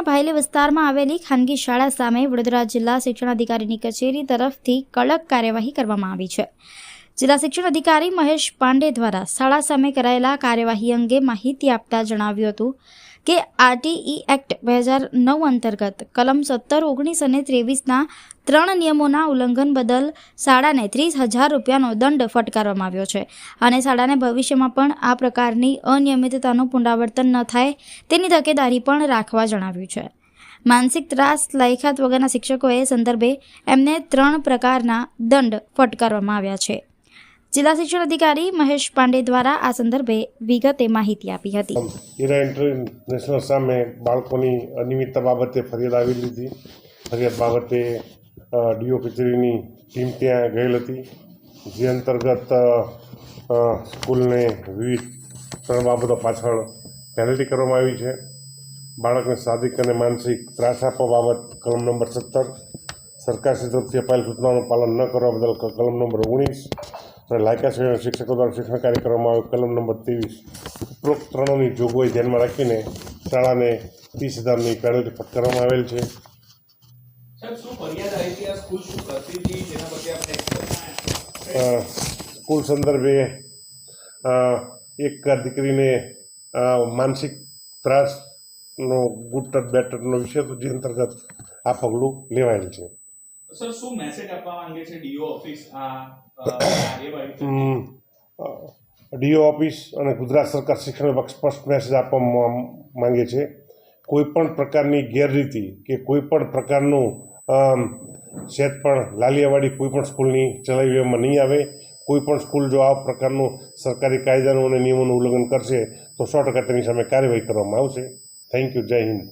શહેરના ભાયલી વિસ્તારમાં આવેલી ખાનગી શાળા સામે વડોદરા જિલ્લા શિક્ષણાધિકારીની કચેરી તરફથી કડક કાર્યવાહી કરવામાં આવી છે. જિલ્લા શિક્ષણ અધિકારી મહેશ પાંડે દ્વારા શાળા સામે કરાયેલા કાર્યવાહી અંગે માહિતી આપતા જણાવ્યું હતું કે આરટીઈ એક્ટ બે હજાર નવ અંતર્ગત કલમ સત્તર, ઓગણીસ અને ત્રેવીસના ત્રણ નિયમોના ઉલ્લંઘન બદલ શાળાને ત્રીસ હજાર રૂપિયાનો દંડ ફટકારવામાં આવ્યો છે અને શાળાને ભવિષ્યમાં પણ આ પ્રકારની અનિયમિતતાનું પુનરાવર્તન ન થાય તેની તકેદારી પણ રાખવા જણાવ્યું છે. માનસિક ત્રાસ, લાયકાત વગરના શિક્ષકોએ સંદર્ભે એમને ત્રણ પ્રકારના દંડ ફટકારવામાં આવ્યા છે. જિલ્લા શિક્ષણ અધિકારી મહેશ પાંડે દ્વારા આ સંદર્ભે વિગતે માહિતી આપી હતી. ઈરા ઇન્ટરનેશનલ સામે બાળકોની અનિયમિતતા બાબતે ફરિયાદ આવેલી હતી ફરિયાદ બાબતે ડીઓ કચેરીની ટીમ ત્યાં ગયેલ હતી. જે અંતર્ગત સ્કૂલને વિવિધ ત્રણ બાબતો પાછળ પેનલ્ટી કરવામાં આવી છે. બાળકને શારીરિક અને માનસિક ત્રાસ આપવા બાબત કલમ નંબર સત્તર. સરકારશ્રી તરફથી અપાયેલ સૂચનાનું પાલન ન કરવા બદલ કલમ નંબર ઓગણીસ. અને લાયકા શિક્ષકો દ્વારા શિક્ષણ કાર્ય કરવામાં આવે કલમ નંબર ત્રેવીસ ઉપરોક્ત ત્રણોની જોગવાઈ ધ્યાનમાં રાખીને શાળાને ત્રીસ હજારની પેનલ્ટી ફટકારવામાં આવેલ છે. સ્કૂલ સંદર્ભે એક દીકરીને માનસિક ત્રાસનો ગુડ ટચ બેડ ટચનો વિષય હતો જે અંતર્ગત આ પગલું લેવાયેલ છે. સર, શું મેસેજ આપવા માંગે છે ડીઓ ઓફિસ આ ડીઓ ઓફિસ અને ગુજરાત સરકાર શિક્ષણ વિભાગ સ્પષ્ટ મેસેજ આપવા માંગે છે. કોઈ પણ પ્રકારની ગેરરીતિ કે કોઈ પણ પ્રકારનું સેજ પણ લાલિયાવાડી કોઈ પણ સ્કૂલની ચલાવી લેવામાં નહીં આવે, કોઈ પણ સ્કૂલ જો આ પ્રકારનું સરકારી કાયદાનું અને નિયમોનું ઉલ્લંઘન કરશે, તો સો ટકા તેની સામે કાર્યવાહી કરવામાં આવશે. થેન્ક યુ જય હિન્દ.